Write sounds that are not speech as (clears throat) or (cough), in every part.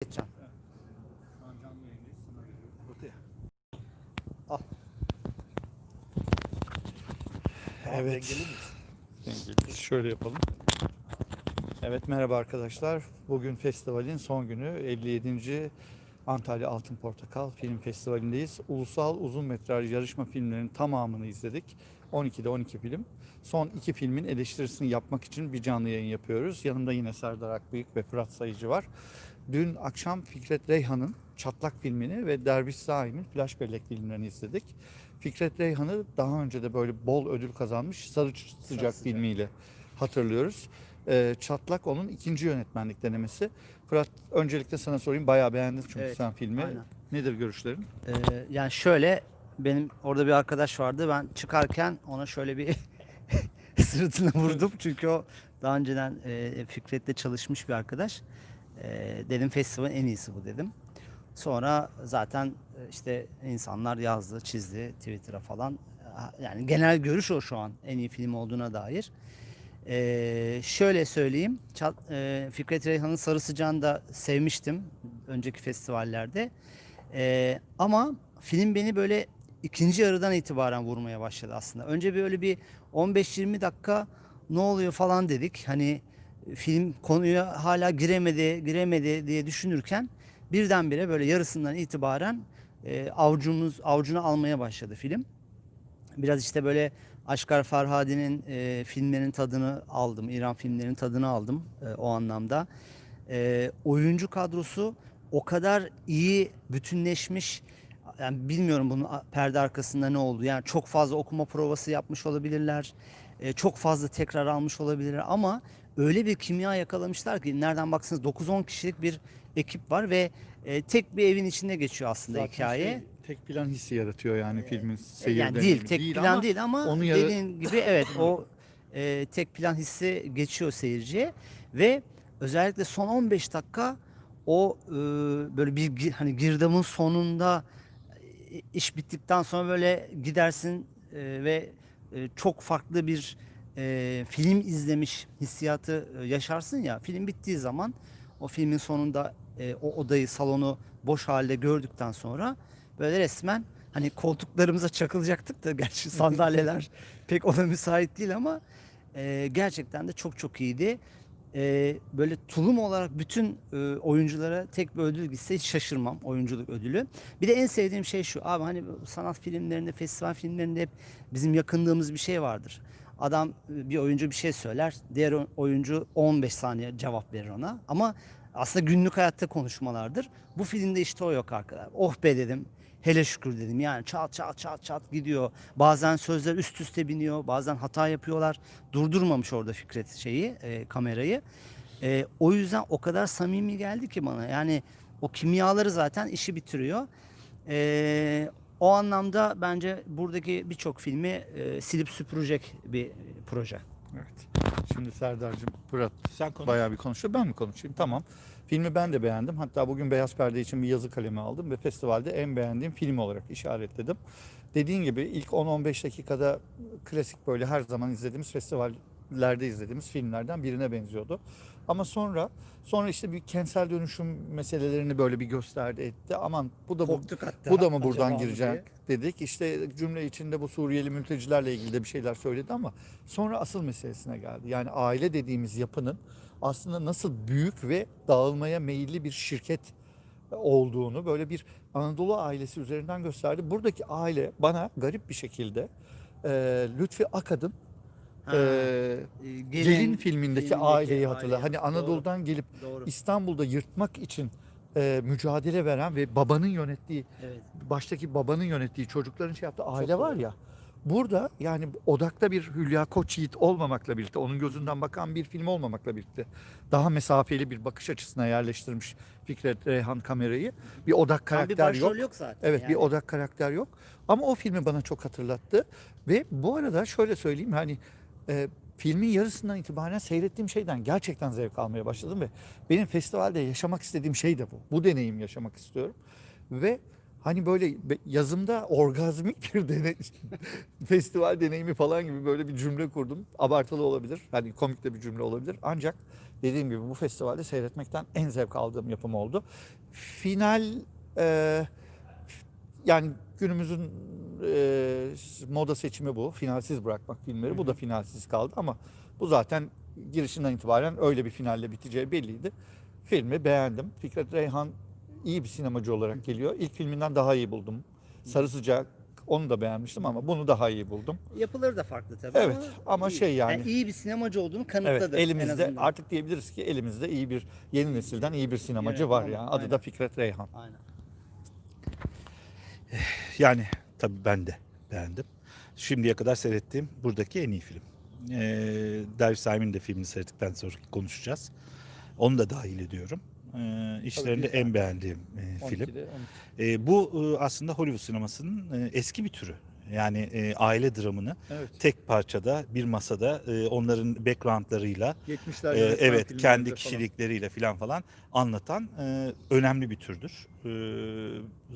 Geçeceğim. Al. Evet. Şöyle yapalım. Evet merhaba arkadaşlar. Bugün festivalin son günü 57. Antalya Altın Portakal Film Festivali'ndeyiz. Ulusal uzun metraj yarışma filmlerinin tamamını izledik. 12'de 12 film. Son iki filmin eleştirisini yapmak için bir canlı yayın yapıyoruz. Yanımda yine Serdar Akbıyık ve Fırat Sayıcı var. Dün akşam Fikret Reyhan'ın Çatlak filmini ve Derviş Zaim'in Flash Bellek filmlerini izledik. Fikret Reyhan'ı daha önce de böyle bol ödül kazanmış Sarı Sıcak, Sıcak. filmiyle hatırlıyoruz. Ee, Çatlak onun ikinci yönetmenlik denemesi. Fırat öncelikle sana sorayım. Bayağı beğendin çünkü Evet, sen filmi. aynen. Nedir görüşlerin? Ee, yani şöyle benim orada bir arkadaş vardı. Ben çıkarken ona şöyle bir (laughs) sırtına vurdum. Çünkü o daha önceden e, Fikret'le çalışmış bir arkadaş. E, dedim festivalin en iyisi bu dedim. Sonra zaten e, işte insanlar yazdı, çizdi Twitter'a falan. Yani genel görüş o şu an en iyi film olduğuna dair. Ee, şöyle söyleyeyim. Çat- e, Fikret Reyhan'ın Sarı Sıcağı'nı da sevmiştim önceki festivallerde. Ee, ama film beni böyle ikinci yarıdan itibaren vurmaya başladı aslında. Önce böyle bir 15-20 dakika ne oluyor falan dedik. Hani film konuya hala giremedi, giremedi diye düşünürken birdenbire böyle yarısından itibaren e, avucumuz avucuna almaya başladı film. Biraz işte böyle Aşkar Farhadi'nin e, filmlerin tadını aldım. İran filmlerinin tadını aldım e, o anlamda. E, oyuncu kadrosu o kadar iyi bütünleşmiş. Yani bilmiyorum bunun perde arkasında ne oldu. Yani çok fazla okuma provası yapmış olabilirler. E, çok fazla tekrar almış olabilirler ama öyle bir kimya yakalamışlar ki nereden baksanız 9-10 kişilik bir ekip var ve e, tek bir evin içinde geçiyor aslında Zaten hikaye. şey, tek plan hissi yaratıyor yani filmin seyir E, Yani değil, tek plan ama değil ama onu yara- dediğin gibi evet o e, tek plan hissi geçiyor seyirciye ve özellikle son 15 dakika o e, böyle bir hani girdabın sonunda e, iş bittikten sonra böyle gidersin e, ve e, çok farklı bir e, film izlemiş hissiyatı e, yaşarsın ya film bittiği zaman o filmin sonunda e, o odayı salonu boş halde gördükten sonra böyle resmen hani koltuklarımıza çakılacaktık da gerçi (laughs) sandalyeler pek ona müsait değil ama e, gerçekten de çok çok iyiydi. E, böyle tulum olarak bütün e, oyunculara tek bir ödül gitse hiç şaşırmam oyunculuk ödülü. Bir de en sevdiğim şey şu abi hani sanat filmlerinde festival filmlerinde hep bizim yakındığımız bir şey vardır. Adam e, bir oyuncu bir şey söyler diğer oyuncu 15 saniye cevap verir ona ama aslında günlük hayatta konuşmalardır. Bu filmde işte o yok arkadaşlar. Oh be dedim. Hele şükür dedim. Yani çat çat çat çat gidiyor. Bazen sözler üst üste biniyor. Bazen hata yapıyorlar. Durdurmamış orada Fikret şeyi, e, kamerayı. E, o yüzden o kadar samimi geldi ki bana. Yani o kimyaları zaten işi bitiriyor. E, o anlamda bence buradaki birçok filmi e, silip süpürecek bir proje. Evet. Şimdi Serdar'cığım Fırat Sen konuş. bayağı bir konuşuyor. Ben mi konuşayım? Tamam. Filmi ben de beğendim. Hatta bugün Beyaz Perde için bir yazı kalemi aldım ve festivalde en beğendiğim film olarak işaretledim. Dediğin gibi ilk 10-15 dakikada klasik böyle her zaman izlediğimiz festivallerde izlediğimiz filmlerden birine benziyordu. Ama sonra sonra işte bir kentsel dönüşüm meselelerini böyle bir gösterdi etti. Aman bu da bu, hatta. bu da mı buradan girecek diye. dedik. İşte cümle içinde bu Suriyeli mültecilerle ilgili de bir şeyler söyledi ama sonra asıl meselesine geldi. Yani aile dediğimiz yapının aslında nasıl büyük ve dağılmaya meyilli bir şirket olduğunu böyle bir Anadolu ailesi üzerinden gösterdi. Buradaki aile bana garip bir şekilde e, Lütfi Akad'ın Ha, e, e, Gelin, filmindeki, filmindeki aileyi hatırla. aile. Hani Anadolu'dan gelip Doğru. İstanbul'da yırtmak için e, mücadele veren ve babanın yönettiği Evet. baştaki babanın yönettiği çocukların şey yaptığı aile doğru. var ya. Burada yani odakta bir Hülya Koçyiğit olmamakla birlikte, onun gözünden bakan bir film olmamakla birlikte daha mesafeli bir bakış açısına yerleştirmiş Fikret Reyhan kamerayı. Bir odak Tam bir karakter yok. yok zaten. Evet bir yani. odak karakter yok. Ama o filmi bana çok hatırlattı. Ve bu arada şöyle söyleyeyim hani e, filmin yarısından itibaren seyrettiğim şeyden gerçekten zevk almaya başladım ve benim festivalde yaşamak istediğim şey de bu. Bu deneyim yaşamak istiyorum. Ve Hani böyle yazımda orgazmik bir deney, (laughs) festival deneyimi falan gibi böyle bir cümle kurdum. Abartılı olabilir. Hani komik de bir cümle olabilir. Ancak dediğim gibi bu festivalde seyretmekten en zevk aldığım yapım oldu. Final e, yani günümüzün e, moda seçimi bu. Finalsiz bırakmak filmleri. Bu da finalsiz kaldı ama bu zaten girişinden itibaren öyle bir finalle biteceği belliydi. Filmi beğendim. Fikret Reyhan iyi bir sinemacı olarak geliyor. İlk filminden daha iyi buldum. Sarı Sıcak onu da beğenmiştim ama bunu daha iyi buldum. Yapıları da farklı tabii Evet, ama iyi. şey yani- iyi bir sinemacı olduğunu Evet kanıtladı en elimizde azından. artık diyebiliriz ki elimizde iyi bir yeni nesilden iyi bir sinemacı Evet, var tamam, ya. Adı aynen. da Fikret Reyhan. Aynen. Yani tabii ben de beğendim. Şimdiye kadar seyrettiğim buradaki en iyi film. Ee, Derviş Saim'in de filmini seyrettikten sonra konuşacağız. Onu da dahil ediyorum. Ee, işlerinde en beğendiğim e, film. 12'de, 12. Ee, bu e, aslında Hollywood sinemasının e, eski bir türü. Yani e, aile dramını Evet. tek parçada bir masada e, onların backgroundlarıyla 70'ler yönetmen evet kendi kişilikleriyle falan falan anlatan e, önemli bir türdür. E,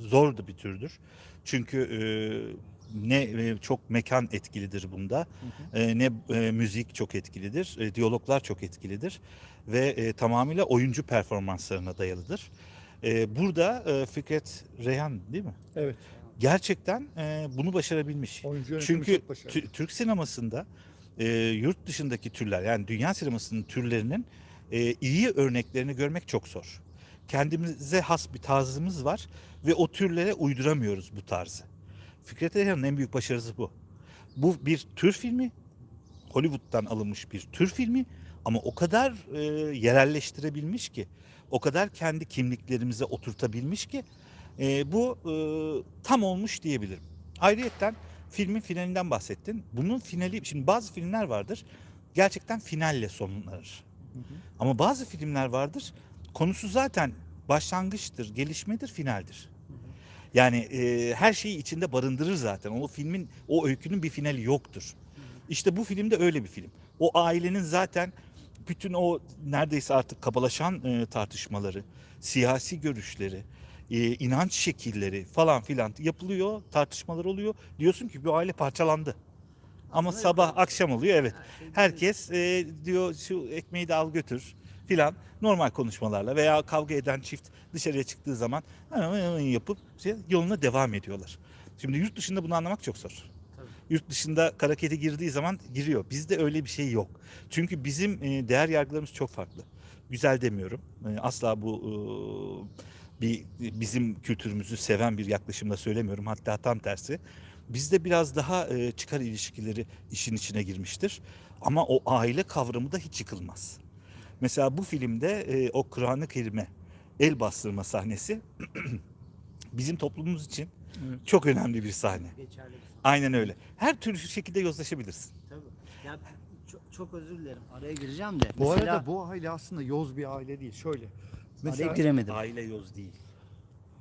zor da bir türdür. Çünkü e, ne e, çok mekan etkilidir bunda, e, ne e, müzik çok etkilidir, e, diyaloglar çok etkilidir ve e, tamamıyla oyuncu performanslarına dayalıdır. E, burada e, Fikret Reyhan değil mi? Evet. Gerçekten e, bunu başarabilmiş. Oyuncu Çünkü Türk sinemasında e, yurt dışındaki türler yani dünya sinemasının türlerinin e, iyi örneklerini görmek çok zor. Kendimize has bir tarzımız var ve o türlere uyduramıyoruz bu tarzı. Fikret Reyhan'ın en büyük başarısı bu. Bu bir tür filmi, Hollywood'dan alınmış bir tür filmi ama o kadar e, yerelleştirebilmiş ki, o kadar kendi kimliklerimize oturtabilmiş ki e, bu e, tam olmuş diyebilirim. Ayrıyeten filmin finalinden bahsettin. Bunun finali, şimdi bazı filmler vardır gerçekten finalle sonlanır. Ama bazı filmler vardır konusu zaten başlangıçtır, gelişmedir, finaldir. Yani e, her şeyi içinde barındırır zaten. O filmin, o öykünün bir finali yoktur. İşte bu filmde öyle bir film. O ailenin zaten bütün o neredeyse artık kabalaşan e, tartışmaları, siyasi görüşleri, e, inanç şekilleri falan filan yapılıyor, tartışmalar oluyor. Diyorsun ki bu aile parçalandı. Ama sabah akşam oluyor evet. şey Herkes e, diyor şu ekmeği de al götür filan normal konuşmalarla veya kavga eden çift dışarıya çıktığı zaman yapıp şey, yoluna devam ediyorlar. Şimdi yurt dışında bunu anlamak çok zor. Yurt dışında kara kedi girdiği zaman giriyor. Bizde öyle bir şey yok. Çünkü bizim e, değer yargılarımız çok farklı. Güzel demiyorum. E, Asla bu e, bir bizim kültürümüzü seven bir yaklaşımla söylemiyorum. Hatta tam tersi. Bizde biraz daha çıkar ilişkileri işin içine girmiştir. Ama o aile kavramı da hiç yıkılmaz. Mesela bu filmde o Kur'an-ı Kerim'e el bastırma sahnesi (clears throat) bizim toplumumuz için Evet. çok önemli bir sahne. Geçerli bir sanat. Aynen öyle. Her türlü şekilde yozlaşabilirsin. Tabii. Ya çok, çok özür dilerim. Araya gireceğim de. Bu Mesela, arada bu aile aslında yoz bir aile değil. Şöyle. araya Mesela giremedim. Aile yoz değil.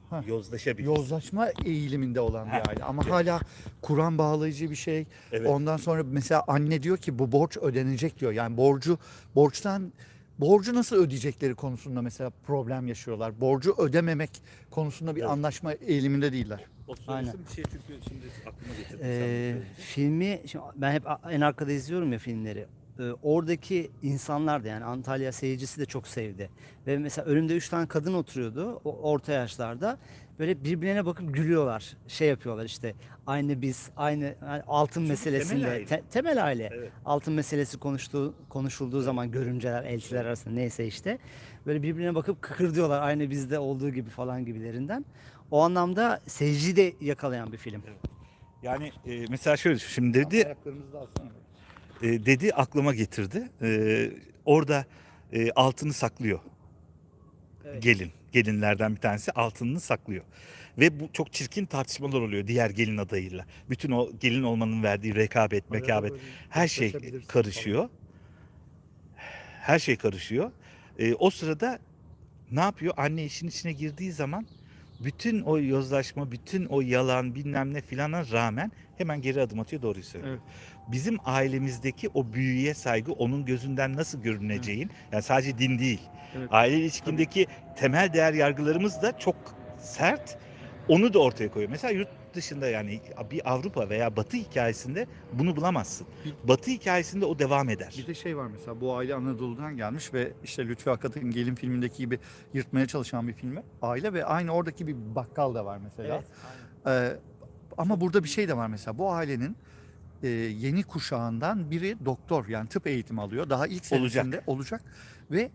Heh. Yozlaşabilir. yozlaşma eğiliminde olan bir aile ama hala Kur'an bağlayıcı bir şey. Evet. Ondan sonra mesela anne diyor ki bu borç ödenecek diyor. Yani borcu borçtan borcu nasıl ödeyecekleri konusunda mesela problem yaşıyorlar. Borcu ödememek konusunda bir Evet. anlaşma eğiliminde değiller. O Aynen. bir şey çünkü şimdi aklıma getirdim. Ee, filmi şimdi ben hep a- en arkada izliyorum ya filmleri. Ee, oradaki insanlar da yani Antalya seyircisi de çok sevdi. Ve mesela önümde üç tane kadın oturuyordu o orta yaşlarda. Böyle birbirine bakıp gülüyorlar. Şey yapıyorlar işte aynı biz aynı yani altın Çünkü meselesinde temel aile. te- temel aile. Evet. Altın meselesi konuştuğu konuşulduğu zaman görümceler, eltiler arasında neyse işte böyle birbirine bakıp kıkır diyorlar aynı bizde olduğu gibi falan gibilerinden. O anlamda seyirciyi de yakalayan bir film. Yani e, mesela şöyle. Şimdi dedi Ayaklarımızı da alsana. e, dedi aklıma getirdi. E, orada e, altını saklıyor Evet. gelin. Gelinlerden bir tanesi altınını saklıyor. Ve bu çok çirkin tartışmalar oluyor diğer gelin adayıyla. Bütün o gelin olmanın verdiği rekabet, mekabet her şey karışıyor. Her şey karışıyor. E, o sırada ne yapıyor? Anne işin içine girdiği zaman bütün o yozlaşma, bütün o yalan bilmem ne filana rağmen hemen geri adım atıyor doğruyu söylüyor. Evet. Bizim ailemizdeki o büyüye saygı onun gözünden nasıl görüneceğin yani sadece din değil. Evet. Aile ilişkindeki temel değer yargılarımız da çok sert Onu da ortaya koyuyor. Mesela yurt dışında yani bir Avrupa veya Batı hikayesinde bunu bulamazsın. Batı hikayesinde o devam eder. Bir de şey var mesela bu aile Anadolu'dan gelmiş ve işte Lütfi Akat'ın Gelin filmindeki gibi yırtmaya çalışan bir filmi. Aile ve aynı oradaki bir bakkal da var mesela. Evet. Ee, ama burada bir şey de var mesela bu ailenin e, yeni kuşağından biri doktor yani tıp eğitimi alıyor. Daha ilk Olacak. senesinde olacak ve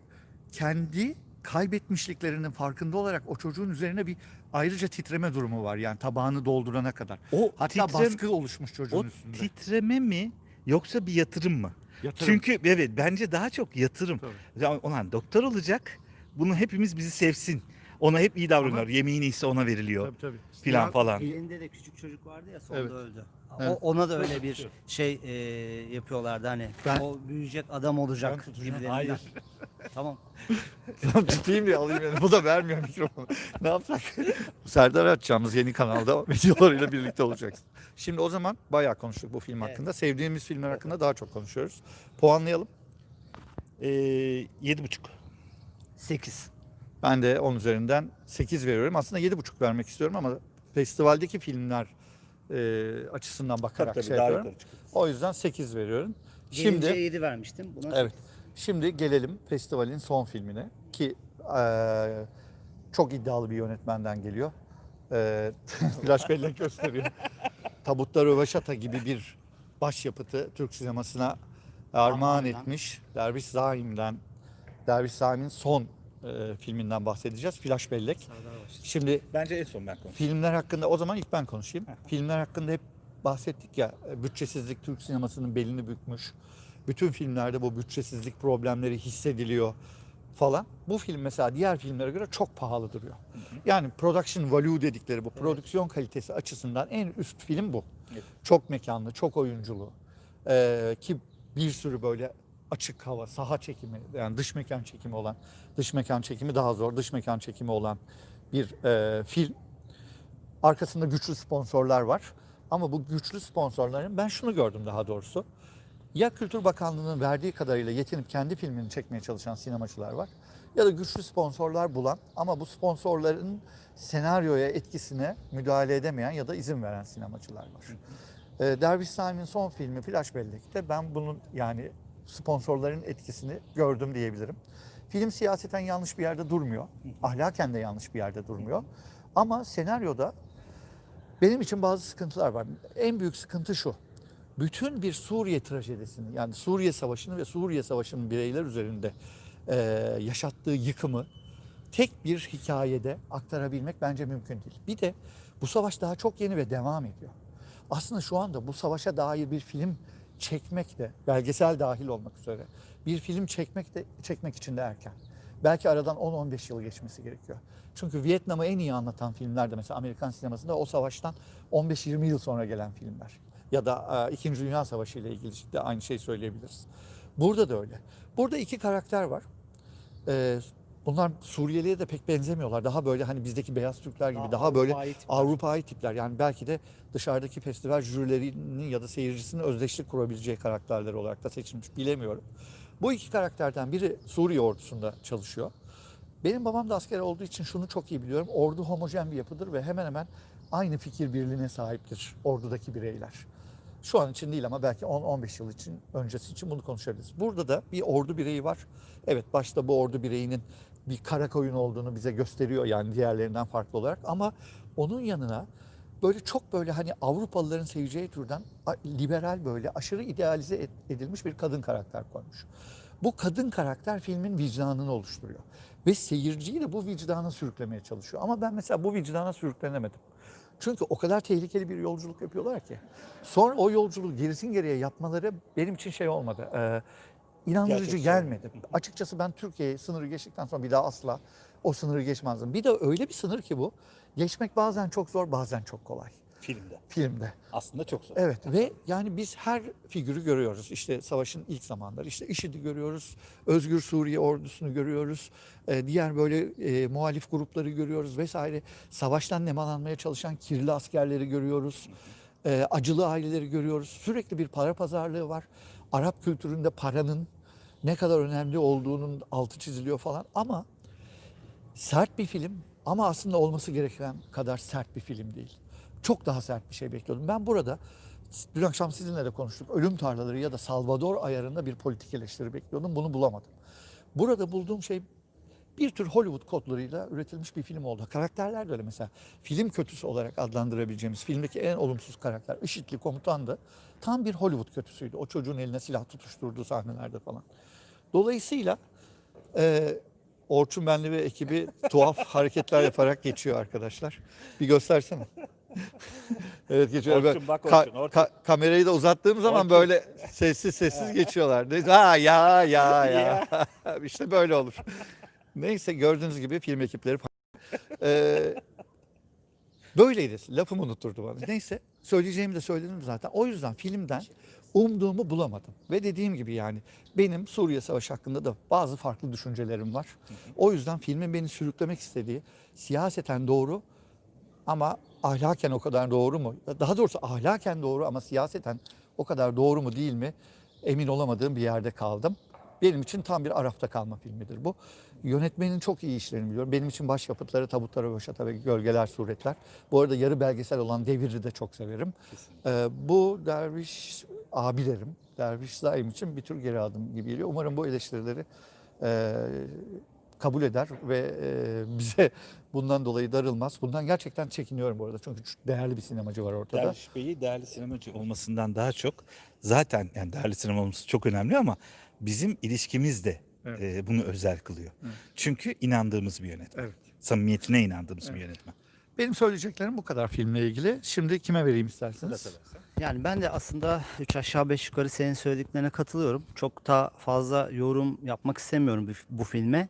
kendi kaybetmişliklerinin farkında olarak o çocuğun üzerine bir ayrıca titreme durumu var. Yani tabağını doldurana kadar. O Hatta titrem- baskı oluşmuş çocuğun o üstünde. titreme mi yoksa bir yatırım mı? Yatırım. Çünkü evet bence daha çok yatırım. Tabii. Ya Ulan doktor olacak. Bunu hepimiz bizi sevsin. Ona hep iyi davranıyor. Yemeği neyse ona veriliyor. Tabii tabii. Filan Ya- falan. Elinde de küçük çocuk vardı ya sonunda Evet. öldü. Evet. O, ona da öyle bir (laughs) şey e, yapıyorlardı hani Ben- o büyüyecek adam olacak gibilerinden. Hayır. (laughs) Tamam. Tamam ciddiyim diye alayım yani. Bu da vermiyor mikrofonu. (laughs) ne yapsak? Serdar açacağımız yeni kanalda videolarıyla birlikte olacaksın. Şimdi o zaman bayağı konuştuk bu film Evet. hakkında. Sevdiğimiz filmler hakkında daha çok konuşuyoruz. Puanlayalım. Ee, yedi buçuk. 8. Ben de 10 üzerinden 8 veriyorum. Aslında 7,5 vermek istiyorum ama festivaldeki filmler e, açısından bakarak şey yapıyorum. O yüzden 8 veriyorum. Şimdi Şimdi 7 vermiştim. Buna Evet. Şimdi gelelim festivalin son filmine ki eee, çok iddialı bir yönetmenden geliyor. Eee (laughs) flash bellek gösteriyor. (laughs) Tabutlar Röveşata gibi bir başyapıtı Türk sinemasına armağan Armağan. etmiş. Derviş Zaim'den, Derviş Zaim'in son eee, filminden bahsedeceğiz. Flash bellek. Serdar. Şimdi Bence en son ben konuşayım. Filmler hakkında o zaman ilk ben konuşayım. Filmler hakkında hep bahsettik ya bütçesizlik Türk sinemasının belini bükmüş. Bütün filmlerde bu bütçesizlik problemleri hissediliyor falan. Bu film mesela diğer filmlere göre çok pahalı duruyor. Yani production value dedikleri bu prodüksiyon kalitesi açısından en üst film bu. Evet. Çok mekanlı, çok oyunculu. Ee, ki bir sürü böyle açık hava, saha çekimi yani dış mekan çekimi olan, dış mekan çekimi daha zor, dış mekan çekimi olan bir e, film. Arkasında güçlü sponsorlar var. Ama bu güçlü sponsorların ben şunu gördüm daha doğrusu. Ya Kültür Bakanlığı'nın verdiği kadarıyla yetinip kendi filmini çekmeye çalışan sinemacılar var. Ya da güçlü sponsorlar bulan ama bu sponsorların senaryoya etkisine müdahale edemeyen ya da izin veren sinemacılar var. Ee, Derviş Sami'nin son filmi Flash Bellek'te ben bunun yani sponsorların etkisini gördüm diyebilirim. Film siyaseten yanlış bir yerde durmuyor. Ahlaken de yanlış bir yerde durmuyor. Ama senaryoda benim için bazı sıkıntılar var. En büyük sıkıntı şu. Bütün bir Suriye trajedisini yani Suriye Savaşı'nı ve Suriye Savaşı'nın bireyler üzerinde eee, yaşattığı yıkımı tek bir hikayede aktarabilmek bence mümkün değil. Bir de bu savaş daha çok yeni ve devam ediyor. Aslında şu anda bu savaşa dair bir film çekmek de belgesel dahil olmak üzere bir film çekmek de çekmek için de erken. Belki aradan 10-15 yıl geçmesi gerekiyor. Çünkü Vietnam'ı en iyi anlatan filmler de mesela Amerikan sinemasında o savaştan 15-20 yıl sonra gelen filmler. Ya da e, İkinci Dünya Savaşı ile ilgili de aynı şeyi söyleyebiliriz. Burada da öyle. Burada iki karakter var. Ee, bunlar Suriyeli'ye de pek benzemiyorlar. Daha böyle hani bizdeki beyaz Türkler gibi daha, böyle Avrupa'yı tipler. Avrupa'yı tipler. Yani belki de dışarıdaki festival jürilerinin ya da seyircisinin özdeşlik kurabileceği karakterler olarak da seçilmiş. Bilemiyorum. Bu iki karakterden biri Suriye ordusunda çalışıyor. Benim babam da asker olduğu için şunu çok iyi biliyorum. Ordu homojen bir yapıdır ve hemen hemen aynı fikir birliğine sahiptir ordudaki bireyler. Şu an için değil ama belki 10-15 yıl için öncesi için bunu konuşabiliriz. Burada da bir ordu bireyi var. Evet başta bu ordu bireyinin bir kara koyun olduğunu bize gösteriyor yani diğerlerinden farklı olarak ama onun yanına böyle çok böyle hani Avrupalıların seveceği türden liberal böyle aşırı idealize edilmiş bir kadın karakter koymuş. Bu kadın karakter filmin vicdanını oluşturuyor ve seyirciyi de bu vicdana sürüklemeye çalışıyor. Ama ben mesela bu vicdana sürüklenemedim. Çünkü o kadar tehlikeli bir yolculuk yapıyorlar ki. Sonra o yolculuğu gerisin geriye yapmaları benim için şey olmadı. Ee, inandırıcı gelmedi. Açıkçası ben Türkiye sınırı geçtikten sonra bir daha asla o sınırı geçmezdim. Bir de öyle bir sınır ki bu. Geçmek bazen çok zor, bazen çok kolay Filmde. filmde. Aslında çok zor. Evet ve yani biz her figürü görüyoruz. İşte savaşın ilk zamanları. İşte IŞİD'i görüyoruz. Özgür Suriye ordusunu görüyoruz. Ee, diğer böyle e, muhalif grupları görüyoruz vesaire. Savaştan nemalanmaya çalışan kirli askerleri görüyoruz. Ee, acılı aileleri görüyoruz. Sürekli bir para pazarlığı var. Arap kültüründe paranın ne kadar önemli olduğunun altı çiziliyor falan ama sert bir film Ama aslında olması gereken kadar sert bir film değil. Çok daha sert bir şey bekliyordum. Ben burada dün akşam sizinle de konuştuk. Ölüm Tarlaları ya da Salvador ayarında bir politik eleştiri bekliyordum. Bunu bulamadım. Burada bulduğum şey bir tür Hollywood kodlarıyla üretilmiş bir film oldu. Karakterler de öyle mesela. Film kötüsü olarak adlandırabileceğimiz filmdeki en olumsuz karakter IŞİD'li komutan tam bir Hollywood kötüsüydü. O çocuğun eline silah tutuşturduğu sahnelerde falan. Dolayısıyla e, Orçun Benli ve ekibi tuhaf (laughs) hareketler yaparak geçiyor arkadaşlar. Bir göstersene. (laughs) evet geçiyor. Orçun, bak ka- Orçun, Orçun. ka- kamerayı da uzattığım zaman Orçun. böyle sessiz sessiz geçiyorlar. Ne- Ha ya ya ya. (laughs) işte böyle olur. Neyse gördüğünüz gibi film ekipleri ee, böyleydi. Lafımı unutturdu bana. Neyse söyleyeceğimi de söyledim zaten. O yüzden filmden umduğumu bulamadım. Ve dediğim gibi yani benim Suriye Savaşı hakkında da bazı farklı düşüncelerim var. O yüzden filmin beni sürüklemek istediği siyaseten doğru ama ahlaken o kadar doğru mu? Daha doğrusu ahlaken doğru ama siyaseten o kadar doğru mu değil mi? Emin olamadığım bir yerde kaldım. Benim için tam bir Araf'ta kalma filmidir bu. Yönetmenin çok iyi işlerini biliyorum. Benim için başyapıtları Tabutlara Röşata ve Gölgeler Suretler. Bu arada yarı belgesel olan Devir'i de çok severim. Ee, bu Derviş abi derim. Derviş Zaim için bir tür geri adım gibi geliyor. Umarım bu eleştirileri e, kabul eder ve e, (laughs) bize bundan dolayı darılmaz. Bundan gerçekten çekiniyorum bu arada. Çünkü çok değerli bir sinemacı var ortada. Derviş Bey'i değerli sinemacı olmasından daha çok zaten yani değerli sinema olması çok önemli ama bizim ilişkimiz de Evet. e, bunu özel kılıyor. Evet. Çünkü inandığımız bir yönetmen. Evet. Samimiyetine inandığımız bir Evet. yönetmen. Benim söyleyeceklerim bu kadar filmle ilgili. Şimdi kime vereyim isterseniz? Yani ben de aslında 3 aşağı 5 yukarı senin söylediklerine katılıyorum. Çok da fazla yorum yapmak istemiyorum bu, filme.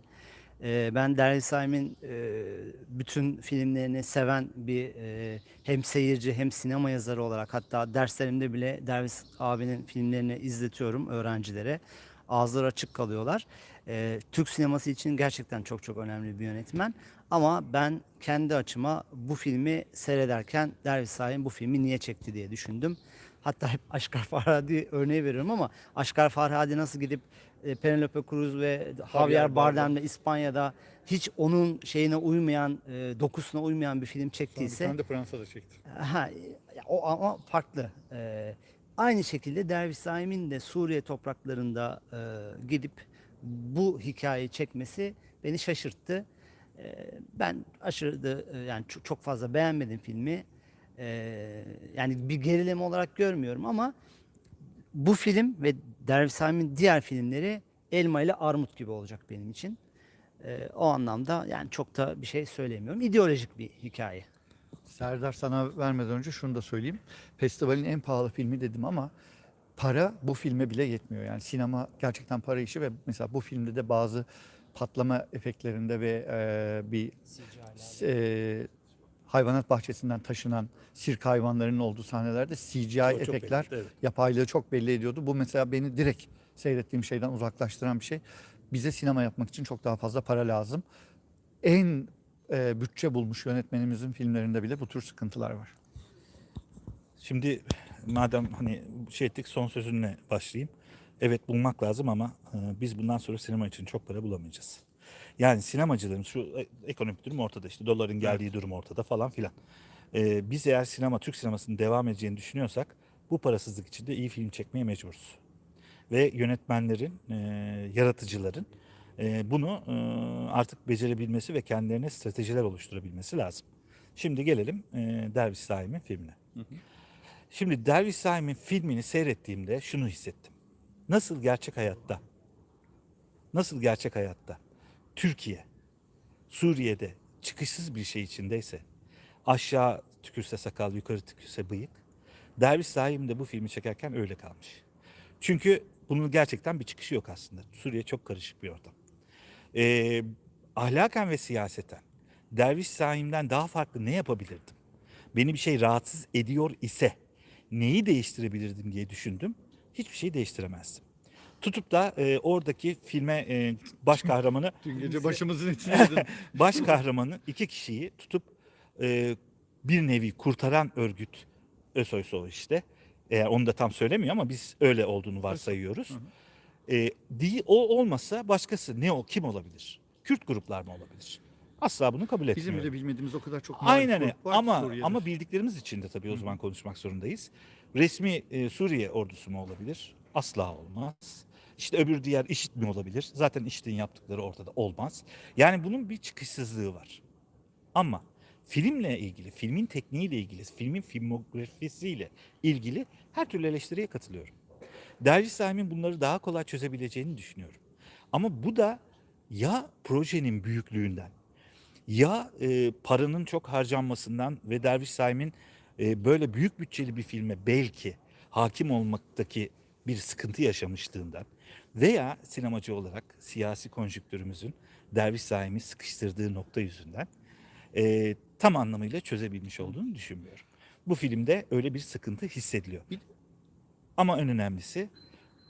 Ben Saim'in e, bütün filmlerini seven bir hem seyirci hem sinema yazarı olarak hatta derslerimde bile Derviş abinin filmlerini izletiyorum öğrencilere. Ağızları açık kalıyorlar. Ee, Türk sineması için gerçekten çok çok önemli bir yönetmen. Ama ben kendi açıma bu filmi seyrederken Derviş Saim bu filmi niye çekti diye düşündüm. Hatta hep Aşkar Farhadi örneği veriyorum ama Aşkar Farhadi nasıl gidip e, Penelope Cruz ve Javier Bardem'le İspanya'da hiç onun şeyine uymayan, e, dokusuna uymayan bir film çektiyse de Fransa'da çektim. Ha, o ama farklı. Aynı şekilde Derviş Saim'in de Suriye topraklarında e, gidip bu hikayeyi çekmesi beni şaşırttı. Ee, ben aşırı da e, yani çok, çok fazla beğenmedim filmi. Ee, yani bir gerileme olarak görmüyorum ama bu film ve Derviş Saim'in diğer filmleri elma ile armut gibi olacak benim için. Ee, o anlamda yani çok da bir şey söylemiyorum. İdeolojik bir hikaye. Serdar sana vermeden önce şunu da söyleyeyim. Festivalin en pahalı filmi dedim ama para bu filme bile yetmiyor. Yani sinema gerçekten para işi ve mesela bu filmde de bazı patlama efektlerinde ve e, bir e, hayvanat bahçesinden taşınan sirk hayvanlarının olduğu sahnelerde CGI çok efektler belli, evet. yapaylığı çok belli ediyordu. Bu mesela beni direkt seyrettiğim şeyden uzaklaştıran bir şey. Bize sinema yapmak için çok daha fazla para lazım. En e, bütçe bulmuş yönetmenimizin filmlerinde bile bu tür sıkıntılar var. Şimdi madem hani şey ettik son sözünle başlayayım. Evet bulmak lazım ama e, biz bundan sonra sinema için çok para bulamayacağız. Yani sinemacıların şu e- ekonomik durum ortada işte doların geldiği durum ortada falan filan. E, biz eğer sinema Türk sinemasının devam edeceğini düşünüyorsak bu parasızlık içinde iyi film çekmeye mecburuz. Ve yönetmenlerin, e, yaratıcıların bunu e, artık becerebilmesi ve kendilerine stratejiler oluşturabilmesi lazım. Şimdi gelelim e, Derviş Saim'in filmine. Şimdi Derviş Saim'in filmini seyrettiğimde şunu hissettim. Nasıl gerçek hayatta, nasıl gerçek hayatta Türkiye, Suriye'de çıkışsız bir şey içindeyse, aşağı tükürse sakal, yukarı tükürse bıyık, Derviş Saim de bu filmi çekerken öyle kalmış. Çünkü bunun gerçekten bir çıkışı yok aslında. Suriye çok karışık bir ortam. Ee, ahlaken ve siyaseten Derviş Saim'den daha farklı ne yapabilirdim? Beni bir şey rahatsız ediyor ise neyi değiştirebilirdim diye düşündüm. Hiçbir şey değiştiremezdim. Tutup da e, oradaki filme e, baş kahramanı (laughs) Dün gece başımızın içindeydin. (laughs) baş kahramanı iki kişiyi tutup e, bir nevi kurtaran örgüt ÖSOYSO işte. Eğer onu da tam söylemiyor ama biz öyle olduğunu varsayıyoruz. E, değil, o olmasa başkası ne o kim olabilir? Kürt gruplar mı olabilir? Asla bunu kabul Bizim etmiyorum. bile bilmediğimiz o kadar çok Aynen öyle. ama ama bildiklerimiz için de tabii o zaman konuşmak zorundayız. Resmi e, Suriye ordusu mu olabilir? Asla olmaz. İşte öbür diğer IŞİD mi olabilir? Zaten IŞİD'in yaptıkları ortada olmaz. Yani bunun bir çıkışsızlığı var. Ama filmle ilgili, filmin tekniğiyle ilgili, filmin filmografisiyle ilgili her türlü eleştiriye katılıyorum. Derviş Saim'in bunları daha kolay çözebileceğini düşünüyorum. Ama bu da ya projenin büyüklüğünden ya e, paranın çok harcanmasından ve Derviş Saim'in e, böyle büyük bütçeli bir filme belki hakim olmaktaki bir sıkıntı yaşamışlığından veya sinemacı olarak siyasi konjüktürümüzün Derviş Saim'i sıkıştırdığı nokta yüzünden e, tam anlamıyla çözebilmiş olduğunu düşünmüyorum. Bu filmde öyle bir sıkıntı hissediliyor. Ama en önemlisi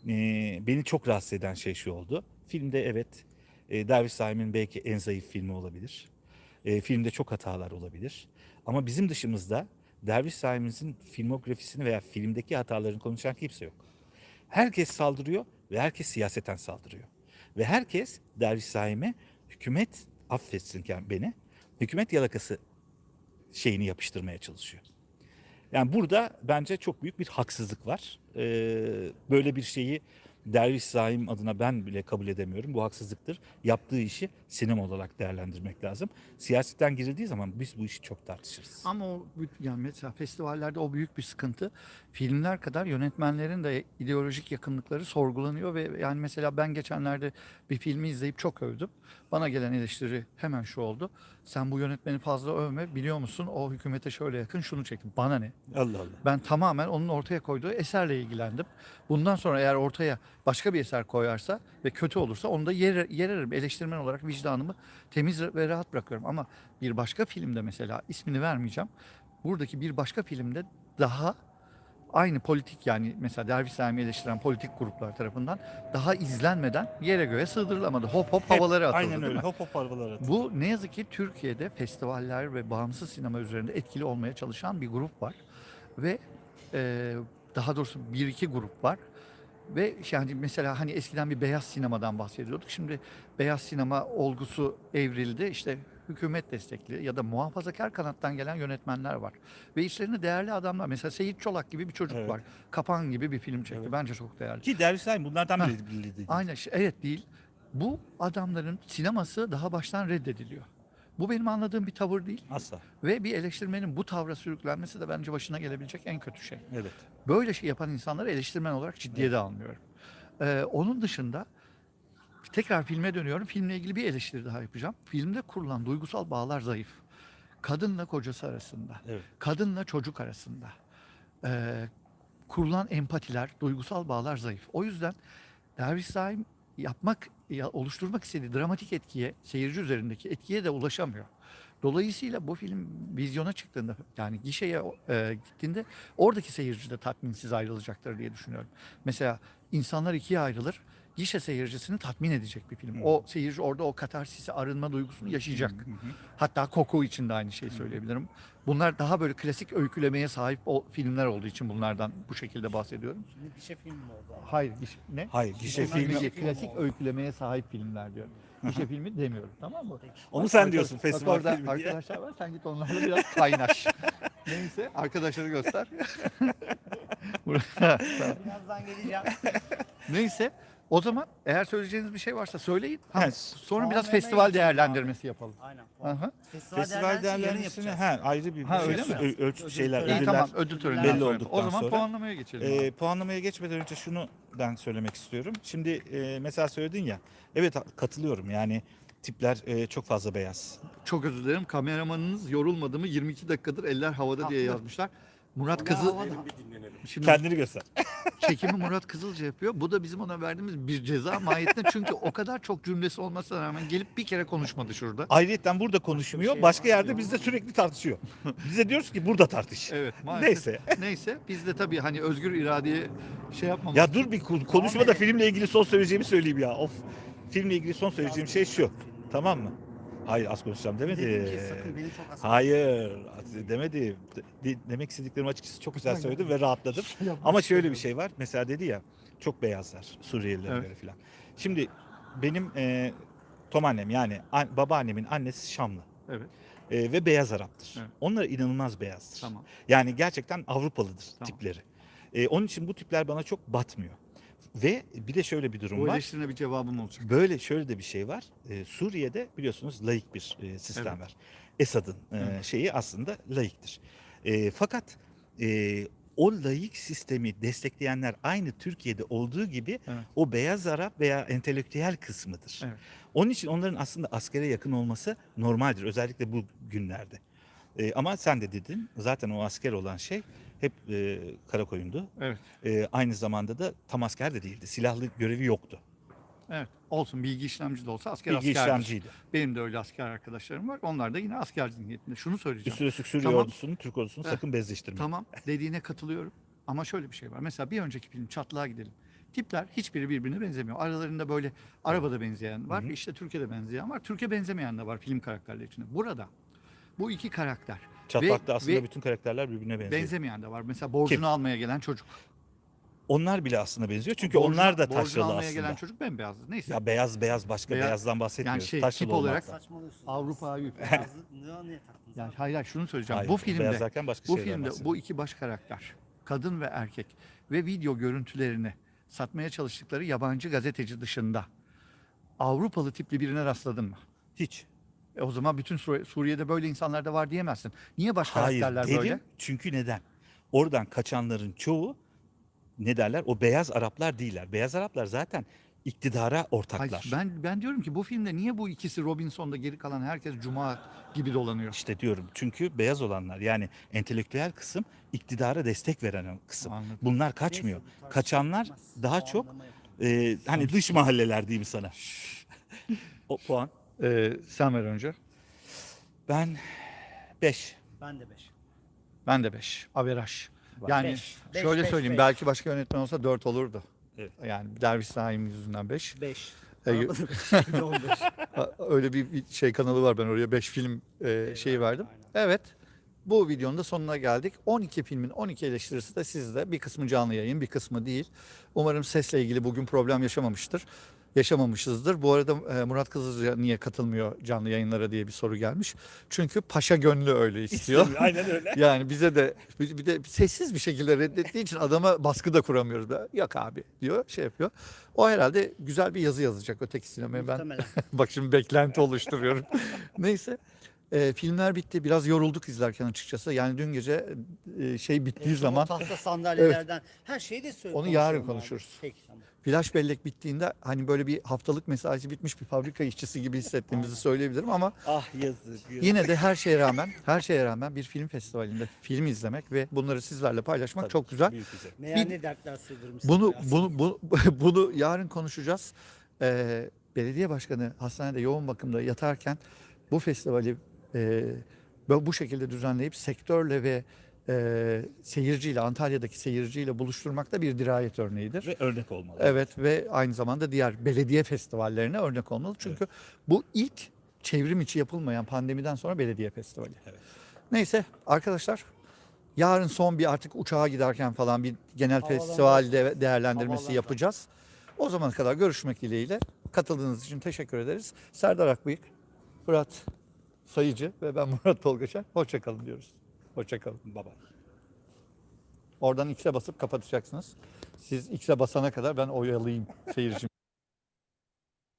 e, beni çok rahatsız eden şey şu oldu. Filmde evet e, Derviş Saim'in belki en zayıf filmi olabilir. E, filmde çok hatalar olabilir. Ama bizim dışımızda Derviş Saim'in filmografisini veya filmdeki hatalarını konuşan kimse yok. Herkes saldırıyor ve herkes siyaseten saldırıyor. Ve herkes Derviş Saim'e hükümet affetsin beni, hükümet yalakası şeyini yapıştırmaya çalışıyor. Yani burada bence çok büyük bir haksızlık var. Ee, böyle bir şeyi Derviş Saim adına ben bile kabul edemiyorum. Bu haksızlıktır. Yaptığı işi sinema olarak değerlendirmek lazım. Siyasetten girildiği zaman biz bu işi çok tartışırız. Ama o yani mesela festivallerde o büyük bir sıkıntı. Filmler kadar yönetmenlerin de ideolojik yakınlıkları sorgulanıyor ve yani mesela ben geçenlerde bir filmi izleyip çok övdüm. Bana gelen eleştiri hemen şu oldu. Sen bu yönetmeni fazla övme biliyor musun o hükümete şöyle yakın şunu çektim. Bana ne? Allah Allah. Ben tamamen onun ortaya koyduğu eserle ilgilendim. Bundan sonra eğer ortaya başka bir eser koyarsa ve kötü olursa onu da yer, yererim. Eleştirmen olarak vicdanımı temiz ve rahat bırakıyorum. Ama bir başka filmde mesela ismini vermeyeceğim. Buradaki bir başka filmde daha aynı politik yani mesela Derviş Sami eleştiren politik gruplar tarafından daha izlenmeden yere göğe sığdırılamadı. Hop hop havalara atıldı. Aynen öyle. Hop hop arabalara atıldı. Bu ne yazık ki Türkiye'de festivaller ve bağımsız sinema üzerinde etkili olmaya çalışan bir grup var. Ve e, daha doğrusu bir iki grup var. Ve yani mesela hani eskiden bir beyaz sinemadan bahsediyorduk. Şimdi beyaz sinema olgusu evrildi. İşte hükümet destekli ya da muhafazakar kanattan gelen yönetmenler var. Ve içlerinde değerli adamlar. Mesela Seyit Çolak gibi bir çocuk Evet. var. Kapan gibi bir film çekti. Bence çok değerli. Ki Derviş Saim bunlardan biri değil. Aynen evet değil. Bu adamların sineması daha baştan reddediliyor. Bu benim anladığım bir tavır değil. Asla. Ve bir eleştirmenin bu tavra sürüklenmesi de bence başına gelebilecek en kötü şey. Evet. Böyle şey yapan insanları eleştirmen olarak ciddiye de almıyorum. Ee, onun dışında tekrar filme dönüyorum. Filmle ilgili bir eleştiri daha yapacağım. Filmde kurulan duygusal bağlar zayıf. Kadınla kocası arasında, Evet. kadınla çocuk arasında ee, kurulan empatiler, duygusal bağlar zayıf. O yüzden Derviş Saim yapmak, ya, oluşturmak istediği dramatik etkiye, seyirci üzerindeki etkiye de ulaşamıyor. Dolayısıyla bu film vizyona çıktığında yani gişeye e, gittiğinde oradaki seyirci de tatminsiz ayrılacaktır diye düşünüyorum. Mesela insanlar ikiye ayrılır. Gişe seyircisini tatmin edecek bir film. O seyirci orada o katarsisi arınma duygusunu yaşayacak. Hatta Koku için de aynı şeyi söyleyebilirim. Bunlar daha böyle klasik öykülemeye sahip o filmler olduğu için bunlardan bu şekilde bahsediyorum. Şimdi bir şey film mi oldu? Hayır, giş- ne? Hayır, gişe Gişe filmi filmi- değil, klasik öykülemeye sahip filmler diyorum. Gişe filmi demiyorum tamam mı? Onu Bak sen arkadaş- diyorsun, bak festival orada filmi diye. arkadaşlar var sen git onlarla biraz kaynaş. (laughs) Neyse arkadaşları göster. (laughs) Birazdan geleceğim. Neyse o zaman eğer söyleyeceğiniz bir şey varsa söyleyin. Ha, Evet. sonra biraz festival abi. değerlendirmesi yapalım. Aynen. Aha. Festival, Festival değerlendirmesini yapacağız. ha, ayrı bir Ha, şey, öyle mi? ö- ölçüt şeyler, İyi, ödüller. tamam ödül töreninden belli sonra. olduktan O zaman sonra. puanlamaya geçelim. Ee, puanlamaya geçmeden önce şunu ben söylemek istiyorum. Şimdi e, mesela söyledin ya, evet katılıyorum yani tipler e, çok fazla beyaz. Çok özür dilerim. Kameramanınız yorulmadı mı 22 dakikadır eller havada diye Haklı. yazmışlar. Murat Kızıl Şimdi Kendini göster. çekimi Murat Kızılca yapıyor. Bu da bizim ona verdiğimiz bir ceza mahiyetinde. Çünkü o kadar çok cümlesi olmasına rağmen gelip bir kere konuşmadı şurada. Ayrıyeten burada konuşmuyor, başka yerde bizde sürekli tartışıyor. Biz de diyoruz ki burada tartış. Evet maalesef. Neyse. Neyse biz de tabii hani özgür iradeye şey yapmamız. Ya dur bir ko- konuşma da filmle ilgili son söyleyeceğimi söyleyeyim ya. Of. Filmle ilgili son söyleyeceğim şey şu. Tamam mı? Hayır az konuşacağım demedi. Dedim ki sakın beni çok az Hayır demedi. De- demek istediklerimi açıkçası çok güzel söyledim ve rahatladım. Ama şöyle bir şey var. Mesela dedi ya çok beyazlar Suriyelilere Evet. göre falan. Şimdi benim e, Tomannem yani an- babaannemin annesi Şamlı Evet. e, ve beyaz Arap'tır. Evet. Onlar inanılmaz beyazdır. Tamam. Yani gerçekten Avrupalıdır Tamam. tipleri. E, onun için bu tipler bana çok batmıyor. Ve bir de şöyle bir durum Bu var. eleştirine bir cevabım olacak. Böyle şöyle de bir şey var. Ee, Suriye'de biliyorsunuz laik bir e, sistem Evet. var. Esad'ın e, Evet. şeyi aslında laiktir. E, fakat e, o laik sistemi destekleyenler aynı Türkiye'de olduğu gibi Evet. o beyaz Arap veya entelektüel kısmıdır. Evet. Onun için onların aslında askere yakın olması normaldir özellikle bu günlerde. E, ama sen de dedin zaten o asker olan şey hep e, Karakoyun'du. Evet. E, aynı zamanda da tam asker de değildi. Silahlı görevi yoktu. Evet. Olsun bilgi işlemci de olsa asker Bilgi askerdir. işlemciydi. Benim de öyle asker arkadaşlarım var. Onlar da yine asker zihniyetinde. Şunu söyleyeceğim. Üstüne üstlük Suriye Tamam. ordusunu, Türk ordusunu Heh. sakın bezleştirmeyin. Tamam dediğine katılıyorum. Ama şöyle bir şey var. Mesela bir önceki film Çatlığa gidelim. Tipler hiçbiri birbirine benzemiyor. Aralarında böyle arabada benzeyen var. İşte Türkiye'de benzeyen var. Türkiye benzemeyen de var film karakterleri içinde. Burada bu iki karakter Çatlak'ta ve- aslında ve bütün karakterler birbirine benziyor. benzemeyen de var. Mesela borcunu Kim? almaya gelen çocuk. Onlar bile aslında benziyor çünkü Borcunu- onlar da borcunu taşralı almaya aslında. gelen çocuk bembeyazdı. Neyse. Ya beyaz beyaz başka Beyaz- beyazdan bahsetmiyoruz. yani şey, taşralı tip olarak-. Avrupa (laughs) Avrupa. Yani hayır, hayır şunu söyleyeceğim. Hayır, bu filmde bu filmde bu iki baş karakter kadın ve erkek ve video görüntülerini satmaya çalıştıkları yabancı gazeteci dışında Avrupalı tipli birine rastladın mı? Hiç. E o zaman bütün Sur- Suriye'de böyle insanlar da var diyemezsin. Niye baş Hayır karakterler derim böyle? çünkü neden? Oradan kaçanların çoğu ne derler? O beyaz Araplar değiller. Beyaz Araplar zaten iktidara ortaklar. Hayır, ben ben diyorum ki bu filmde niye bu ikisi Robinson'da geri kalan herkes Cuma gibi dolanıyor? İşte diyorum çünkü beyaz olanlar yani entelektüel kısım iktidara destek veren kısım. Anladım. Bunlar kaçmıyor. Kaçanlar daha O çok e, hani dış mahalleler diyeyim sana. o puan. Ee, sen ver önce. Ben 5. Ben de 5. Ben de 5. Averaj. Yani Beş. Beş, şöyle beş, söyleyeyim beş. belki başka yönetmen olsa 4 olurdu. Evet. Yani Derviş Saim yüzünden 5. 5. E, Öyle bir bir şey kanalı var ben oraya 5 film e, şeyi verdim. Evet. Bu videonun da sonuna geldik. 12 filmin 12 eleştirisi de sizde. Bir kısmı canlı yayın, bir kısmı değil. Umarım sesle ilgili bugün problem yaşamamıştır. Yaşamamışızdır. Bu arada e, Murat Kızılca niye katılmıyor canlı yayınlara diye bir soru gelmiş. Çünkü paşa gönlü öyle istiyor. Aynen öyle. (laughs) Yani bize de bir de sessiz bir şekilde reddettiği için adama baskı da kuramıyoruz. Ben, Yok abi diyor şey yapıyor. O herhalde güzel bir yazı yazacak öteki sinemaya. Ben (laughs) bak şimdi beklenti oluşturuyorum. (laughs) Neyse. e, filmler bitti. Biraz yorulduk izlerken açıkçası. Yani dün gece e, şey bittiği O zaman tahta sandalyelerden her şeyi de söyle. Onu yarın konuşuruz. Peki tamam. Flash bellek bittiğinde hani böyle bir haftalık mesaisi bitmiş bir fabrika işçisi gibi hissettiğimizi söyleyebilirim ama Ah yazık. Yine de her şeye rağmen, her şeye rağmen bir film festivalinde film izlemek ve bunları sizlerle paylaşmak çok güzel. Büyük güzel. Meğer Bir- ne dertler sığdırmışsın. Bunu bunu bu- (laughs) bunu yarın konuşacağız. Ee, belediye başkanı hastanede yoğun bakımda yatarken bu festivali e, bu şekilde düzenleyip sektörle ve e, seyirciyle Antalya'daki seyirciyle buluşturmakta bir dirayet örneğidir. Ve örnek olmalı. Evet ve aynı zamanda diğer belediye festivallerine örnek olmalı. Çünkü bu ilk çevrim içi yapılmayan pandemiden sonra belediye festivali. Evet. Neyse arkadaşlar yarın son bir artık uçağa giderken falan bir genel Havalanma- festival de- değerlendirmesi Havalanma. yapacağız. O zamana kadar görüşmek dileğiyle katıldığınız için teşekkür ederiz. Serdar Akbıyık, Fırat Sayıcı ve ben Murat Tolgaşar. Hoşçakalın diyoruz. Hoşçakalın. Baba. Oradan X'e basıp kapatacaksınız. Siz X'e basana kadar ben oyalayayım seyircim.